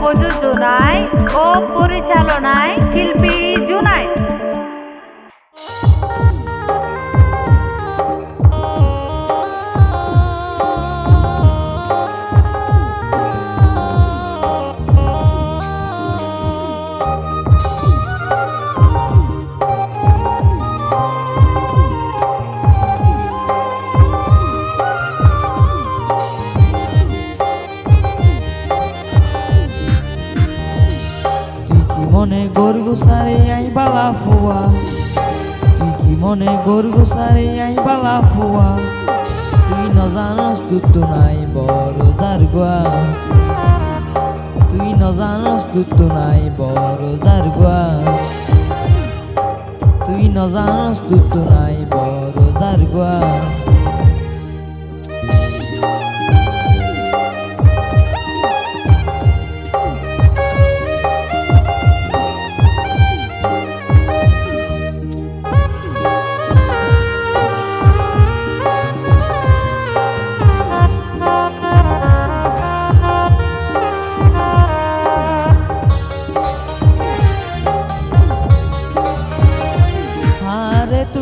প্রযোজনায় ও পরিচালনায় শিল্পী মনে গরু সারে, আই বালা ফুয়া। তুই কি মনে গরু সারে, আই বালা ফুয়া। তুই ন জানস তো নাই বড় যার গোয়া তুই ন জানস তো নাই বড় যার গোয়া তুই ন জানস তুই তো নাই বড় যার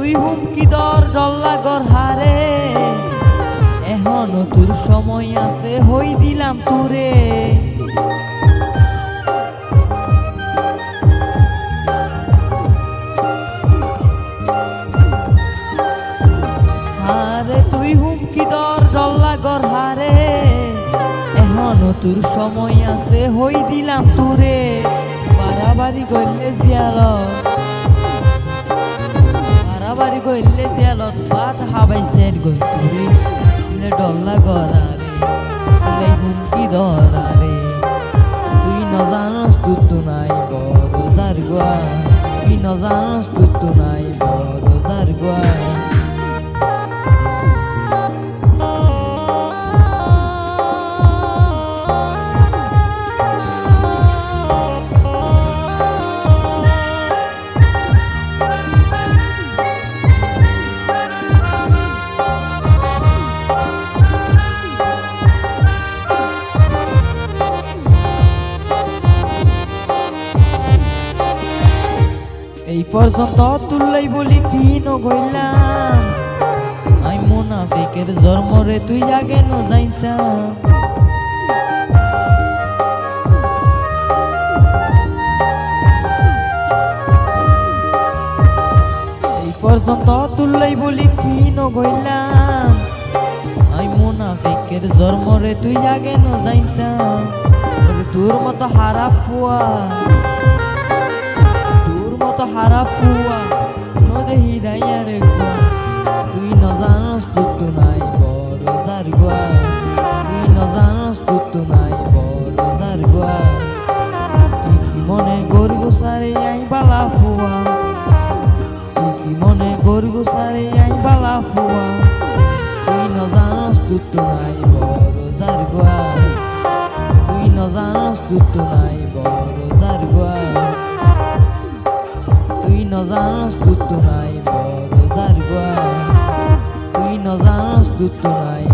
তুই হুমকি দর ডল্লা হারে। এখনও তোর সময় আছে, হই দিলাম তোরে। হারে তুই হুমকি দর ডল্লা হারে। এখনও তোর সময় আছে, হই দিলাম তোরে। বাড়াবাড়ি করলে জিয়ালত বাড়াবাড়ি করলে তেলত পাত হাবাইছেন গন্তুরে দিলে ডল্লা গরারে দিলে হুমকি ধরারে। তুই নজানস তুতু নাই বড় যার গোয়া তুই নজানস তুতু নাই বড় যার গোয়া পর্যন্ত তুললাই বলি কি নগইলাম আই মোনাফিকের জন্মরে তুই আগে ন যাইতাম। পর্যন্ত তুললাই বলি কি নগইলাম আই মোনাফিকের জন্মরে তুই আগে ন যাইতাম। তোর মতো হারা ফুয়া মতো হারা ফুয়া নদেহি রাইয়ারে গোয়া তুই ন জানস তুই তো নাই বড় যার গোয়া তুই ন জানস তুই তো নাই বড় যার গোয়া তুই কি মনে গরু সারে আই বালা ফুয়া তুই কি মনে গরু সারে আই বালা ফুয়া তুই ন জানস তুই তো নাই বড় যার গোয়া তুই ন জানস তুই তো নাই তুই নজানস জানস নাই বড় জারবা তুই নজানস জানস নাই